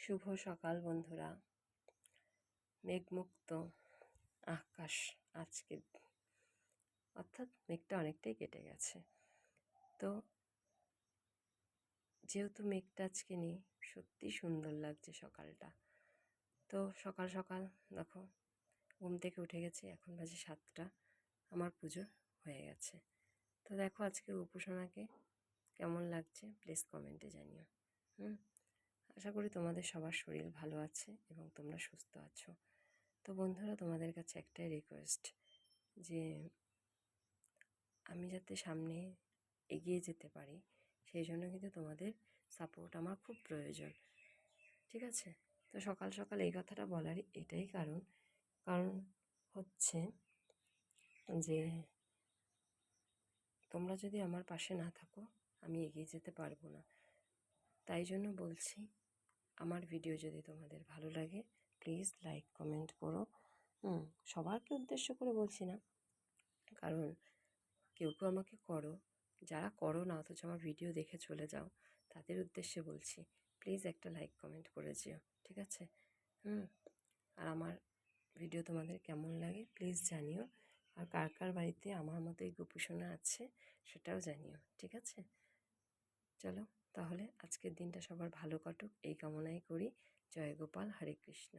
শুভ সকাল বন্ধুরা। মেঘমুক্ত আকাশ আজকে, অর্থাৎ মেঘটা অনেকটাই কেটে গেছে। তো যেহেতু মেঘটা আজকে নেই, সত্যি সুন্দর লাগছে সকালটা। তো সকাল সকাল দেখো, ঘুম থেকে উঠে গেছি, এখন বাজে সাতটা, আমার পুজো হয়ে গেছে। তো দেখো আজকে উপাসনাকে কেমন লাগছে প্লিজ কমেন্টে জানিও। হুম? আশা করি তোমাদের সবার শরীর ভালো আছে এবং তোমরা সুস্থ আছো। তো বন্ধুরা, তোমাদের কাছে একটাই রিকোয়েস্ট যে, আমি যাতে সামনে এগিয়ে যেতে পারি, সেই জন্য কিন্তু তোমাদের সাপোর্ট আমার খুব প্রয়োজন। ঠিক আছে? তো সকাল সকাল এই কথাটা বলার এটাই কারণ। কারণ হচ্ছে যে, তোমরা যদি আমার পাশে না থাকো, আমি এগিয়ে যেতে পারব না। তাই জন্য বলছি আমার ভিডিও যদি তোমাদের ভালো লাগে প্লিজ লাইক কমেন্ট করো। হুম সবারকে উদ্দেশ্য করে বলছি না। কারণ কেউ কেউ আমাকে করো। যারা করো না, অথচ আমার ভিডিও দেখে চলে যাও, তাদের উদ্দেশ্যে বলছি প্লিজ একটা লাইক কমেন্ট করে যেও, ঠিক আছে? হুম, আর আমার ভিডিও তোমাদের কেমন লাগে প্লিজ জানিও। আর কার কার বাড়িতে আমার মতো এই গোপুসোনা আছে, সেটাও জানিও, ঠিক আছে? চলো। তাহলে আজকের দিনটা সবার ভালো কাটুক। এই কামনাই করি। জয় গোপাল হরে কৃষ্ণ।